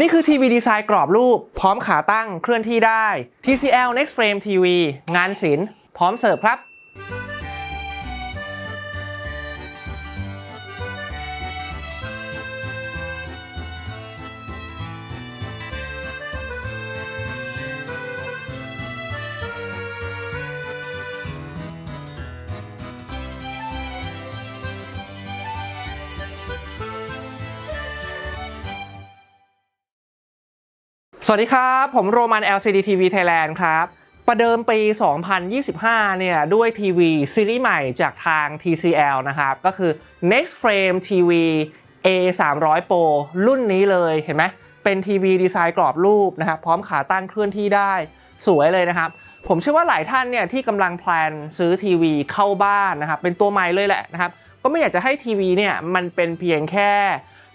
นี่คือทีวีดีไซน์กรอบรูป พร้อมขาตั้งเคลื่อนที่ได้ TCL Next Frame TV งานศิลป์พร้อมเสิร์ฟครับ สวัสดีครับ ผมโรมัน LCD TV Thailand ครับ ประเดิมปี 2025 เนี่ย ด้วยทีวีซีรีส์ใหม่จากทาง TCL นะครับ ก็คือ Next Frame TV A 3 0 0 Pro รุ่นนี้เลยเห็นไหมเป็นทีวีดีไซน์กรอบรูปนะครับ พร้อมขาตั้งเคลื่อนที่ได้สวยเลยนะครับ ผมเชื่อว่าหลายท่านเนี่ย ที่กำลังแพลนซื้อทีวีเข้าบ้านนะครับ เป็นตัวใหม่เลยแหละนะครับ ก็ไม่อยากจะให้ทีวีเนี่ยมันเป็นเพียงแค่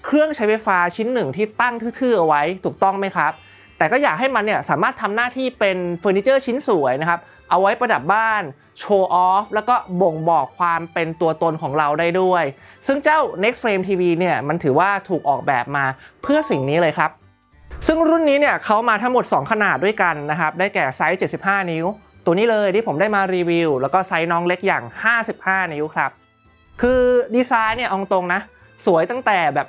เครื่องใช้ไฟฟ้าชิ้นหนึ่งที่ตั้งทื่อๆเอาไว้ถูกต้องไหมครับ แต่ก็อยากให้มันเนี่ยสามารถทำหน้าที่เป็นเฟอร์นิเจอร์ชิ้นสวยนะครับ เอาไว้ประดับบ้านโชว์ออฟแล้วก็บ่งบอกความเป็นตัวตนของเราได้ด้วย ซึ่งเจ้า Next Frame TV เนี่ยมันถือว่าถูกออกแบบมาเพื่อสิ่งนี้เลยครับ ซึ่งรุ่นนี้เนี่ยเขามาทั้งหมด 2 ขนาดด้วยกันนะครับ ได้แก่ไซส์ 75 นิ้ว ตัวนี้เลยที่ผมได้มารีวิว แล้วก็ไซส์น้องเล็กอย่าง 55 นิ้วครับ คือดีไซน์เนี่ยอาตรงนะ สวยตั้งแต่แบบ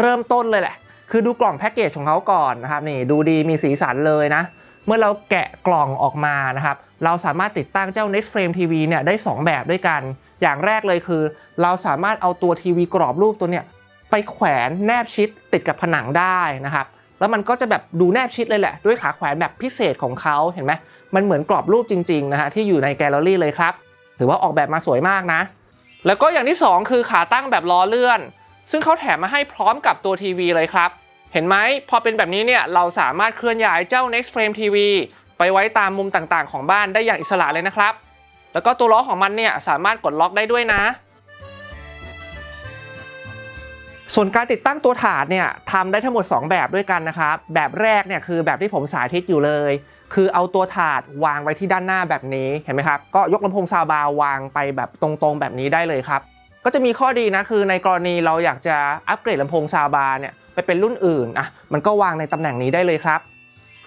เริ่มต้นเลยแหละ คือดูกล่องแพ็กเกจของเขาก่อนนะครับนี่ดูดีมีสีสันเลยนะ เมื่อเราแกะกล่องออกมานะครับ เราสามารถติดตั้งเจ้า Next Frame TV เนี่ยได้ 2 แบบด้วยกัน อย่างแรกเลยคือ เราสามารถเอาตัวทีวีกรอบรูปตัวเนี่ยไปแขวนแนบชิดติดกับผนังได้นะครับแล้วมันก็จะแบบดูแนบชิดเลยแหละ ด้วยขาแขวนแบบพิเศษของเขาเห็นไหมมันเหมือนกรอบรูปจริงๆนะฮะที่อยู่ในแกลเลอรี่เลยครับถือว่าออกแบบมาสวยมากนะ แล้วก็อย่างที่ 2 คือขาตั้งแบบล้อเลื่อน ซึ่งเขาแถมมาให้พร้อมกับตัวทีวีเลยครับ เห็นไหมพอเป็นแบบนี้เนี่ยเราสามารถเคลื่อนย้ายเจ้า Next Frame TV ไปไว้ตามมุมต่างๆ ของบ้านได้อย่างอิสระเลยนะครับ แล้วก็ตัวล้อของมันเนี่ยสามารถกดล็อกได้ด้วยนะ ส่วนการติดตั้งตัวถาดเนี่ยทำได้ทั้งหมด 2 แบบด้วยกันนะครับ แบบแรกเนี่ยคือแบบที่ผมสาธิตอยู่เลย คือเอาตัวถาดวางไว้ที่ด้านหน้าแบบนี้เห็นไหมครับ ก็ยกลำโพงซาวบาร์วางไปแบบตรงๆ แบบนี้ได้เลยครับ ก็จะมีข้อดีนะคือในกรณีเราอยากจะอัปเกรดลำโพงซาวบาร์เนี่ย ไปเป็นรุ่นอื่นอะมันก็วางในตำแหน่งนี้ได้เลยครับ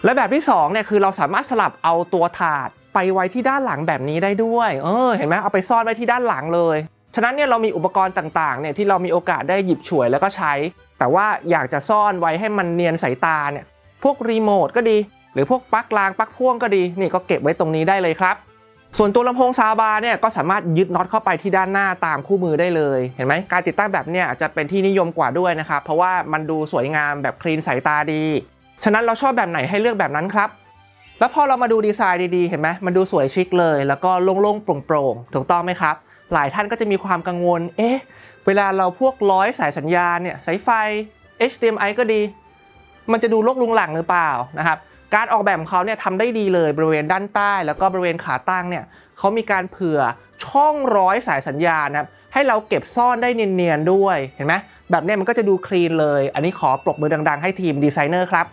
และแบบที่2เนี่ยคือเราสามารถสลับเอาตัวถาดไปไว้ที่ด้านหลังแบบนี้ได้ด้วย เออ เห็นไหมเอาไปซ่อนไว้ที่ด้านหลังเลย ฉะนั้นเนี่ยเรามีอุปกรณ์ต่างๆเนี่ยที่เรามีโอกาสได้หยิบฉวยแล้วก็ใช้ แต่ว่าอยากจะซ่อนไว้ให้มันเนียนสายตาเนี่ย พวกรีโมทก็ดี หรือพวกปลั๊กรางปลั๊กพ่วงก็ดี นี่ก็เก็บไว้ตรงนี้ได้เลยครับ ส่วนตัวลำโพงซาบาเนี่ยก็สามารถยึดน็อตเข้าไปที่ด้านหน้าตามคู่มือได้เลย เห็นไหมการติดตั้งแบบเนี่ยจะเป็นที่นิยมกว่าด้วยนะครับ เพราะว่ามันดูสวยงามแบบคลีนสายตาดี ฉะนั้นเราชอบแบบไหนให้เลือกแบบนั้นครับ แล้วพอเรามาดูดีไซน์ดีๆ เห็นไหมมันดูสวยชิคเลย แล้วก็โล่งๆโปร่งๆถูกต้องไหมครับ หลายท่านก็จะมีความกังวล เอ๊ะ เวลาเราพวกร้อยสายสัญญาณเนี่ยสายไฟ HDMI ก็ดี มันจะดูลกลุงหลังหรือเปล่านะครับ การออกแบบของเขาเนี่ยทำได้ดีเลยบริเวณด้านใต้ แล้วก็บริเวณขาตั้งเนี่ยเขามีการเผื่อช่องร้อยสายสัญญาณนะครับให้เราเก็บซ่อนได้เนียนๆด้วยเห็นไหมแบบนี้มันก็จะดูคลีนเลย อันนี้ขอปรบมือดังๆ ให้ทีมดีไซเนอร์ครับ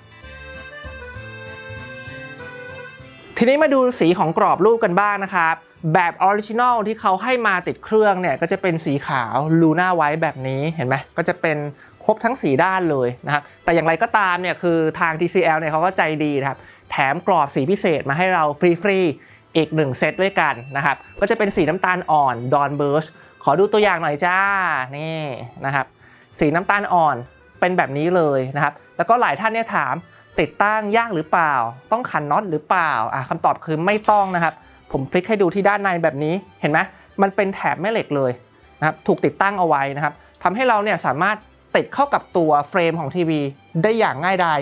ทีนี้มาดูสีของกรอบรูปกันบ้างนะครับ แบบออริจินอลที่เขาให้มาติดเครื่องเนี่ยก็จะเป็นสีขาวลูน่าไว้แบบนี้เห็นไหมก็จะเป็นครบทั้งสีด้านเลยนะครับแต่อย่างไรก็ตามเนี่ยคือทาง TCL เนี่ยเขาก็ใจดีนะครับแถมกรอบสีพิเศษมาให้เราฟรีๆอีกหนึ่งเซตด้วยกันนะครับก็จะเป็นสีน้ำตาลอ่อนดอนเบิร์ชขอดูตัวอย่างหน่อยจ้านี่นะครับสีน้ำตาลอ่อนเป็นแบบนี้เลยนะครับแล้วก็หลายท่านเนี่ยถามติดตั้งยากหรือเปล่า ต้องขันน็อตหรือเปล่าอะคำตอบคือไม่ต้องนะครับ ผมพลิกให้ดูที่ด้านในแบบนี้เห็นไหมมันเป็นแถบแม่เหล็กเลยนะครับถูกติดตั้งเอาไว้นะครับทำให้เราเนี่ยสามารถติดเข้ากับตัวเฟรมของทีวีได้อย่างง่ายดาย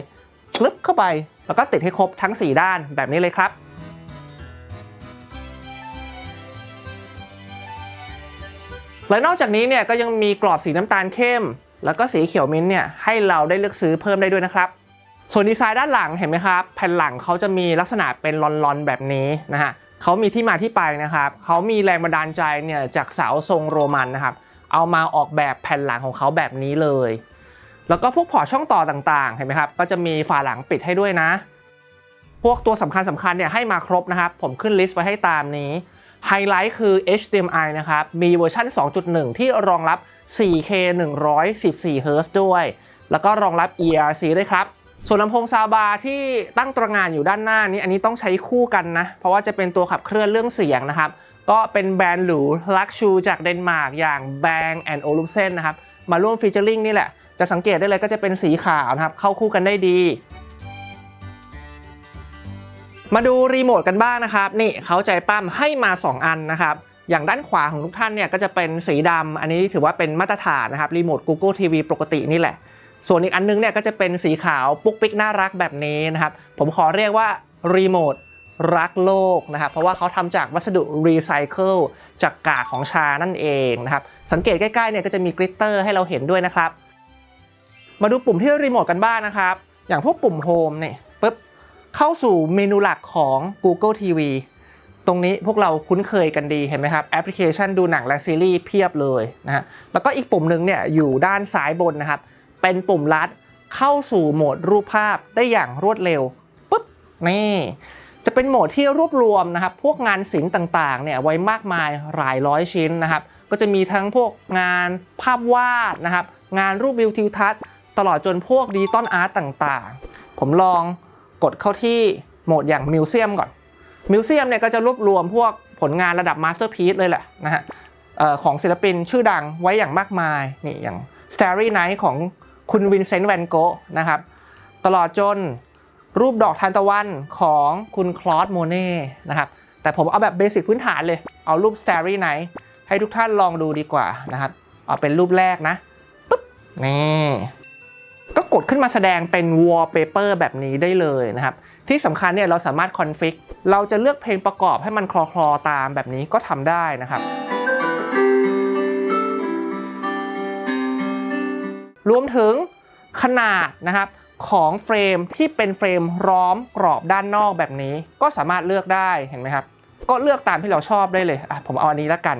คลิปเข้าไป แล้วก็ติดให้ครบทั้ง 4 ด้านแบบนี้เลยครับและนอกจากนี้เนี่ยก็ยังมีกรอบสีน้ำตาลเข้ม แล้วก็สีเขียวมิ้นเนี่ยให้เราได้เลือกซื้อเพิ่มได้ด้วยนะครับ ส่วนดีไซน์ด้านหลังเห็นไหมครับ แผ่นหลังเขาจะมีลักษณะเป็นลอนๆแบบนี้นะฮะ เขามีที่มาที่ไปนะครับเขามีแรงบันดาลใจเนี่ยจากเสาทรงโรมันนะครับ เอามาออกแบบแผ่นหลังของเขาแบบนี้เลย แล้วก็พวกพอร์ช่องต่อต่างๆ เห็นไหมครับ ก็จะมีฝาหลังปิดให้ด้วยนะ พวกตัวสำคัญสำคัญเนี่ยให้มาครบนะครับ ผมขึ้นลิสต์ไว้ให้ตามนี้ไฮไลท์คือ HDMI นะครับ มีเวอร์ชัน2.1 ที่รองรับ 4K 114 Hz ด้วย แล้วก็รองรับ ERC ด้วยครับ ส่วนลำโพงซาบาที่ตั้งตระงานอยู่ด้านหน้านี้ อันนี้ต้องใช้คู่กันนะ เพราะว่าจะเป็นตัวขับเคลื่อนเรื่องเสียงนะครับ ก็เป็นแบรนด์หรูลักชูจากเดนมาร์กอย่าง Bang and Olufsen นะครับ มาร่วมฟีเจอริงนี่แหละ จะสังเกตได้เลยก็จะเป็นสีขาวนะครับ เข้าคู่กันได้ดี มาดูรีโมทกันบ้างนะครับ นี่เขาใจปั้มให้มา 2 อันนะครับอย่างด้านขวาของทุกท่านเนี่ยก็จะเป็นสีดำอันนี้ถือว่าเป็นมาตรฐานนะครับรีโมท Google TV ปกตินี่แหละ ส่วนอีกอันนึงเนี่ยก็จะเป็นสีขาวปุ๊กปิ๊กน่ารักแบบนี้นะครับ ผมขอเรียกว่ารีโมทรักโลกนะครับ เพราะว่าเขาทำจากวัสดุรีไซเคิลจากกากของชานั่นเองนะครับ สังเกตใกล้ๆเนี่ยก็จะมีกริตเตอร์ให้เราเห็นด้วยนะครับ มาดูปุ่มที่รีโมทกันบ้างนะครับ อย่างพวกปุ่มโฮมเนี่ยปุ๊บเข้าสู่เมนูหลักของ Google TV ตรงนี้พวกเราคุ้นเคยกันดีเห็นไหมครับแอปพลิเคชันดูหนังและซีรีส์เพียบเลยนะฮะแล้วก็อีกปุ่มหนึ่งเนี่ยอยู่ด้านซ้ายบนนะครับ เป็นปุ่มลัดเข้าสู่โหมดรูปภาพได้อย่างรวดเร็วปุ๊บนี่จะเป็นโหมดที่รวบรวมนะครับ พวกงานศิลป์ต่างๆเนี่ยไว้มากมายหลายร้อยชิ้นนะครับ ก็จะมีทั้งพวกงานภาพวาดนะครับ งานรูปวิวทิวทัศน์ ตลอดจนพวกดิจิตอลอาร์ตต่างๆ ผมลองกดเข้าที่โหมดอย่างมิวเซียมก่อน มิวเซียมเนี่ยก็จะรวบรวมพวกผลงานระดับมาสเตอร์พี e เลยแหละนะฮะของศิลปินชื่อดังไว้อย่างมากมายนี่อย่าง Starry Night ของ คุณวินเซนต์แวนโกะนะครับ ตลอดจนรูปดอกทานตะวันของคุณคลอสโมเน่นะครับ แต่ผมเอาแบบเบสิกพื้นฐานเลย เอารูป Starry Night ให้ทุกท่านลองดูดีกว่านะครับ เอาเป็นรูปแรกนะปุ๊บนี่ก็กดขึ้นมาแสดงเป็น wallpaper แบบนี้ได้เลยนะครับ ที่สำคัญเนี่ยเราสามารถคอนฟิก เราจะเลือกเพลงประกอบให้มันคลอคลอๆตามแบบนี้ก็ทำได้นะครับ รวมถึงขนาดนะครับของเฟรมที่เป็นเฟรมร้อมกรอบด้านนอกแบบนี้ ก็สามารถเลือกได้เห็นไหมครับ ก็เลือกตามที่เราชอบได้เลยผมเอาอันนี้แล้วกัน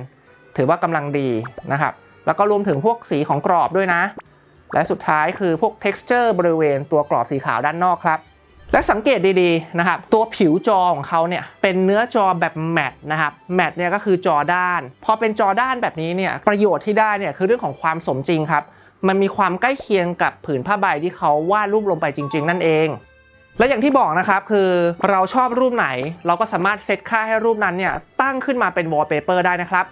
ถือว่ากำลังดีนะครับ แล้วก็รวมถึงพวกสีของกรอบด้วยนะ และสุดท้ายคือพวก texture บริเวณตัวกรอบสีขาวด้านนอกครับและสังเกตดีๆนะครับตัวผิวจอของเขาเนี่ยเป็นเนื้อจอแบบแมตต์นะครับแมตต์เนี่ยก็คือจอด้าน พอเป็นจอด้านแบบนี้เนี่ยประโยชน์ที่ได้เนี่ยคือเรื่องของความสมจริงครับ มันมีความใกล้เคียงกับผืนผ้าใบที่เขาวาดรูปลงไปจริง ๆ นั่นเอง และอย่างที่บอกนะครับคือเราชอบรูปไหน เราก็สามารถเซตค่าให้รูปนั้นเนี่ยตั้งขึ้นมาเป็น wallpaper ได้นะครับ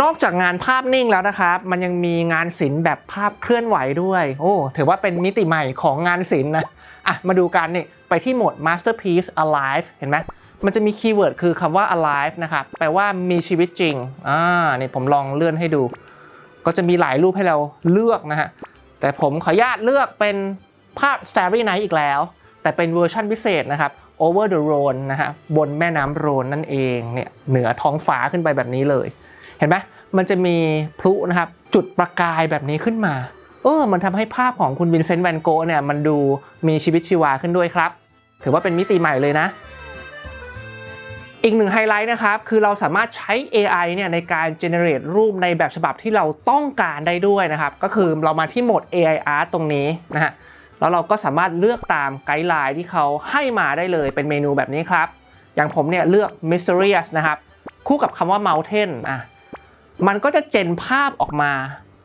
นอกจากงานภาพนิ่งแล้วนะครับ มันยังมีงานศิลป์แบบภาพเคลื่อนไหวด้วย โอ้ ถือว่าเป็นมิติใหม่ของงานศิลป์นะ อะ มาดูกันนี่ ไปที่โหมด masterpiece alive เห็นไหม มันจะมีคีย์เวิร์ดคือคำว่า alive นะครับ แปลว่ามีชีวิตจริง อ่า นี่ผมลองเลื่อนให้ดู ก็จะมีหลายรูปให้เราเลือกนะฮะ แต่ผมขออนุญาตเลือกเป็นภาพ Starry Night อีกแล้ว แต่เป็นเวอร์ชันพิเศษนะครับ Over the Rhone นะฮะบนแม่น้ำโรนนั่นเองเนี่ยเหนือท้องฟ้าขึ้นไปแบบนี้เลย เห็นไหมมันจะมีพลุนะครับจุดประกายแบบนี้ขึ้นมา เออ มันทำให้ภาพของคุณวินเซนต์แวนโกะเนี่ยมันดูมีชีวิตชีวาขึ้นด้วยครับ ถือว่าเป็นมิติใหม่เลยนะ อีกหนึ่งไฮไลท์นะครับ คือเราสามารถใช้ AI เนี่ยในการ generate รูปในแบบฉบับที่เราต้องการได้ด้วยนะครับ ก็คือเรามาที่โหมด AI Art ตรงนี้นะฮะแล้วเราก็สามารถเลือกตามไกด์ไลน์ที่เขาให้มาได้เลยเป็นเมนูแบบนี้ครับ อย่างผมเนี่ยเลือก mysterious นะครับ คู่กับคำว่า mountain อะมันก็จะเจนภาพออกมา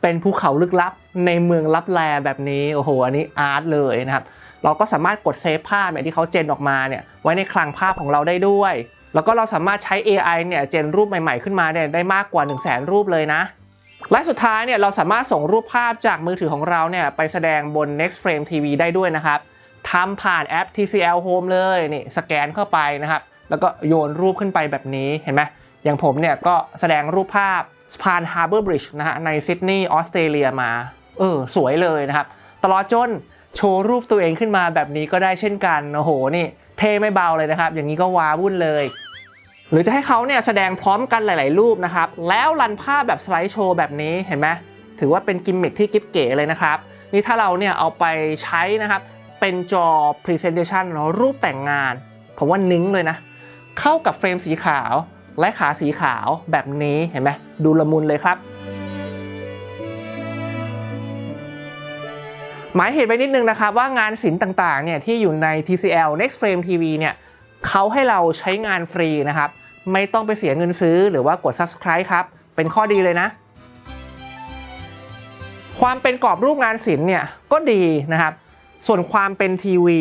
เป็นภูเขาลึกลับในเมืองลับแลแบบนี้โอ้โหอันนี้อาร์ตเลยนะครับ เราก็สามารถกดเซฟภาพเนี่ยที่เขาเจนออกมาเนี่ยไว้ในคลังภาพของเราได้ด้วย แล้วก็เราสามารถใช้ AI เนี่ยเจนรูปใหม่ๆขึ้นมาเนี่ยได้มากกว่า 1 0 0 0 0แสนรูปเลยนะ และสุดท้ายเนี่ยเราสามารถส่งรูปภาพจากมือถือของเราเนี่ยไปแสดงบน Next Frame TV ได้ด้วยนะครับทำผ่านแอป TCL Home เลยนี่สแกนเข้าไปนะครับ แล้วก็โยนรูปขึ้นไปแบบนี้เห็นไหมอย่างผมเนี่ยก็แสดงรูปภาพสะพาน Harbour Bridge นะฮะในซิดนีย์ออสเตรเลียมา เออ สวยเลยนะครับ ตลอดจนโชว์รูปตัวเองขึ้นมาแบบนี้ก็ได้เช่นกัน โอ้โห นี่ เท่ไม่เบาเลยนะครับ อย่างนี้ก็ว้าวุ่นเลย หรือจะให้เขาเนี่ยแสดงพร้อมกันหลาย ๆ รูปนะครับ แล้วรันภาพแบบสไลด์โชว์แบบนี้เห็นไหมถือว่าเป็นกิมมิคที่กิ๊บเก๋เลยนะครับ นี่ถ้าเราเนี่ยเอาไปใช้นะครับ เป็นจอ Presentation รูปแต่งงาน ผมว่านิ้งเลยนะ เข้ากับเฟรมสีขาวและขาสีขาวแบบนี้เห็นไหมดูละมุนเลยครับ หมายเหตุไว้นิดนึงนะครับว่างานศิลป์ต่างๆเนี่ยที่อยู่ใน TCL Next Frame TV เนี่ยเขาให้เราใช้งานฟรีนะครับ ไม่ต้องไปเสียเงินซื้อหรือว่ากด Subscribe ครับ เป็นข้อดีเลยนะ ความเป็นกรอบรูปงานศิลป์เนี่ยก็ดีนะครับ ส่วนความเป็นทีวี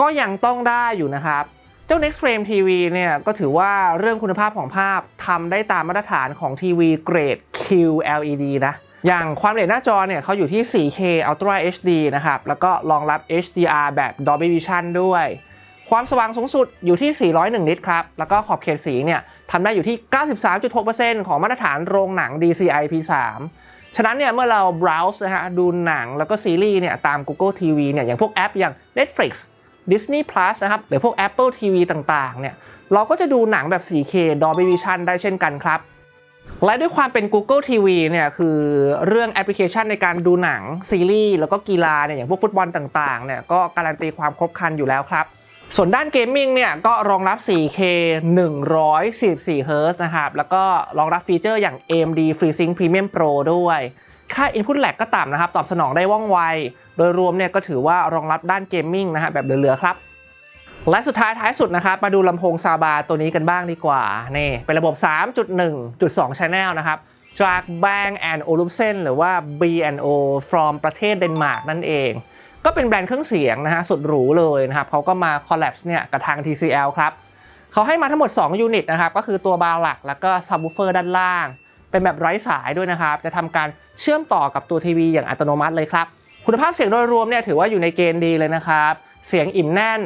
ก็ยังต้องได้อยู่นะครับ เจ้า Next Frame TV เนี่ยก็ถือว่าเรื่องคุณภาพของภาพทำได้ตามมาตรฐานของทีวีเกรด QLED นะ อย่างความละเอียดหน้าจอเนี่ยเขาอยู่ที่ 4K Ultra HD นะครับ แล้วก็รองรับ HDR แบบ Dolby Vision ด้วย ความสว่างสูงสุดอยู่ที่ 401 นิตครับ แล้วก็ขอบเขตสีเนี่ยทำได้อยู่ที่ 93.6%ของมาตรฐานโรงหนัง DCI P3 ฉะนั้นเนี่ยเมื่อเรา browse นะฮะดูหนังแล้วก็ซีรีส์เนี่ยตาม Google TV เนี่ยอย่างพวกแอปอย่าง Netflix Disney Plus นะครับหรือพวก Apple TV ต่างๆเนี่ยเราก็จะดูหนังแบบ 4K Dolby Vision ได้เช่นกันครับ และด้วยความเป็น Google TV เนี่ยคือเรื่องแอปพลิเคชันในการดูหนัง ซีรีส์ แล้วก็กีฬาเนี่ยอย่างพวกฟุตบอลต่างๆเนี่ยก็การันตีความครบครันอยู่แล้วครับ ส่วนด้านเกมมิ่งเนี่ยก็รองรับ 4K 144 Hz นะครับ แล้วก็รองรับฟีเจอร์อย่าง AMD FreeSync Premium Pro ด้วย ค่า Input lag ก็ต่ำนะครับ ตอบสนองได้ว่องไว โดยรวมเนี่ยก็ถือว่ารองรับด้านเกมมิ่งนะฮะแบบเหลือๆครับ และสุดท้ายท้ายสุดนะครับ มาดูลำโพงซาบาตัวนี้กันบ้างดีกว่า นี่ เป็นระบบ 3.1.2 Channel นะครับจาก Bang Olufsen หรือว่า B&O from ประเทศเดนมาร์กนั่นเอง ก็เป็นแบรนด์เครื่องเสียงนะฮะ สุดหรูเลยนะครับเขาก็มา collapse เนี่ยกับทาง TCL ครับเขาให้มาทั้งหมด 2 ยูนิตนะครับ ก็คือตัวบาร์หลัก แล้วก็ซับ w ูเฟอร์ด้านล่าง เป็นแบบไร้สายด้วยนะครับ จะทำการเชื่อมต่อกับตัวทีวีอย่างอัตโนมัติเลยครับ คุณภาพเสียงโดยรวมเนี่ยถือว่าอยู่ในเกณฑ์ดีเลยนะครับ เสียงอิ่มแน่น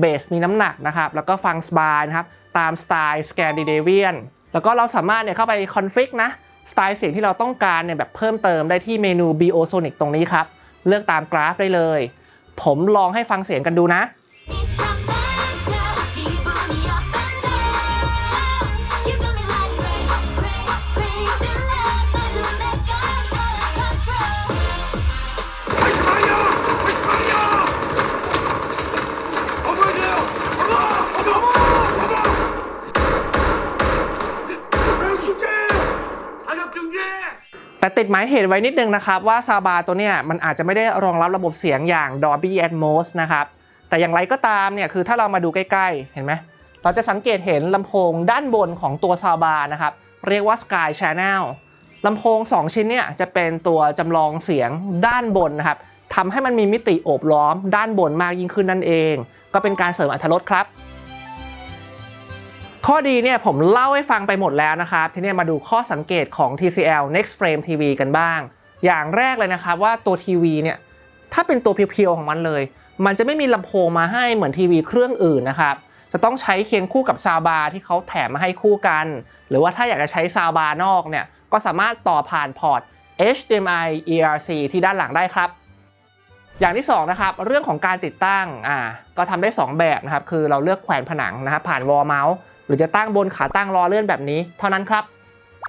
เบสมีน้ำหนักนะครับ แล้วก็ฟังสบายนะครับ ตามสไตล์สแกนดิเนเวียนแล้วก็เราสามารถเนี่ยเข้าไปคอนฟิกนะ สไตล์เสียงที่เราต้องการเนี่ยแบบเพิ่มเติมได้ที่เมนู BO Sonic ตรงนี้ครับ เลือกตามกราฟได้เลย ผมลองให้ฟังเสียงกันดูนะ ติดหมายเหตุไว้นิดนึงนะครับ ว่าซาบาตัวเนี้ยมันอาจจะไม่ได้รองรับระบบเสียงอย่าง Dolby Atmos นะครับ แต่อย่างไรก็ตามเนี่ยคือถ้าเรามาดูใกล้ๆ เห็นไหมเราจะสังเกตเห็นลำโพงด้านบนของตัวซาบานะครับ เรียกว่า Sky Channel ลำโพง 2 ชิ้นเนี่ยจะเป็นตัวจำลองเสียงด้านบนนะครับทำให้มันมีมิติโอบล้อมด้านบนมากยิ่งขึ้นนั่นเอง ก็เป็นการเสริมอรรถรสครับ ข้อดีเนี่ยผมเล่าให้ฟังไปหมดแล้วนะครับ ทีนี้มาดูข้อสังเกตของ TCL Next Frame TV กันบ้าง อย่างแรกเลยนะครับว่าตัวทีวีเนี่ยถ้าเป็นตัวเพียวๆของมันเลย มันจะไม่มีลำโพงมาให้เหมือนทีวีเครื่องอื่นนะครับจะต้องใช้เคียงคู่กับซาวบาร์ที่เขาแถมมาให้คู่กัน หรือว่าถ้าอยากจะใช้ซาวบาร์นอกเนี่ยก็สามารถต่อผ่านพอร์ต HDMI ERC ที่ด้านหลังได้ครับ อย่างที่2นะครับเรื่องของการติดตั้งอ่าก็ทำได้ 2 แบบนะครับคือเราเลือกแขวนผนังนะครับผ่านวอลเมาส์ รือจะตั้งบนขาตั้งล้อเลื่อนแบบนี้ เท่านั้นครับ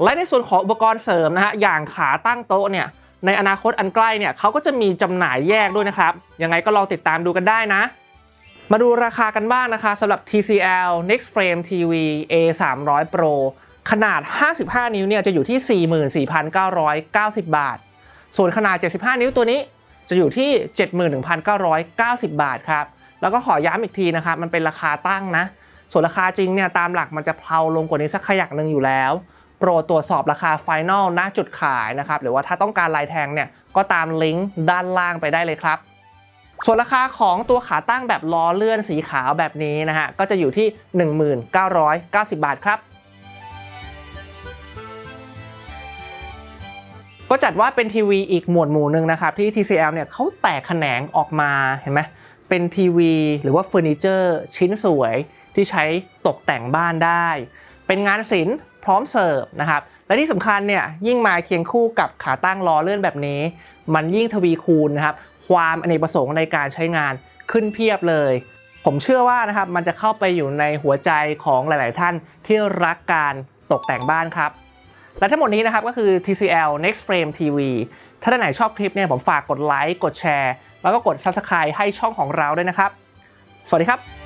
และในส่วนของอุปกรณ์เสริมนะฮะอย่างขาตั้งโต๊ะเนี่ยในอนาคตอันใกล้เนี่ยเขาก็จะมีจำหน่ายแยกด้วยนะครับ ยังไงก็ลองติดตามดูกันได้นะ มาดูราคากันบ้างนะคะสำหรับ TCL Next Frame TV A 3 0 0 Pro ขนาด 55 นิ้วเนี่ยจะอยู่ที่ 44,990 บาท ส่วนขนาด 75 นิ้วตัวนี้จะอยู่ที่ 71,990 บาทครับ แล้วก็ขอย้ำอีกทีนะครับ มันเป็นราคาตั้งนะ ส่วนราคาจริงเนี่ยตามหลักมันจะเพลาลงกว่านี้สักขยักหนึ่งอยู่แล้ว โปรดตรวจสอบราคาไฟแนลณจุดขายนะครับหรือว่าถ้าต้องการลายแทงเนี่ยก็ตามลิงก์ด้านล่างไปได้เลยครับ ส่วนราคาของตัวขาตั้งแบบล้อเลื่อนสีขาวแบบนี้นะฮะก็จะอยู่ที่ 1990 บาทครับก็จัดว่าเป็นทีวีอีกหมวดหมู่หนึ่งนะครับ ที่ TCL เนี่ยเขาแตกแขนงออกมาเห็นไหมเป็นทีวีหรือว่าเฟอร์นิเจอร์ชิ้นสวย ที่ใช้ตกแต่งบ้านได้ เป็นงานศิลป์พร้อมเสิร์ฟนะครับ และที่สำคัญเนี่ยยิ่งมาเคียงคู่กับขาตั้งล้อเลื่อนแบบนี้ มันยิ่งทวีคูณนะครับ ความอเนกประสงค์ในการใช้งานขึ้นเพียบเลย ผมเชื่อว่านะครับมันจะเข้าไปอยู่ในหัวใจของหลาย ๆ ท่านที่รักการตกแต่งบ้านครับ และทั้งหมดนี้นะครับก็คือ TCL Next Frame TV ถ้าท่านไหนชอบคลิปเนี่ยผมฝากกดไลค์กดแชร์ แล้วก็กด Subscribe ให้ช่องของเราด้วยนะครับ สวัสดีครับ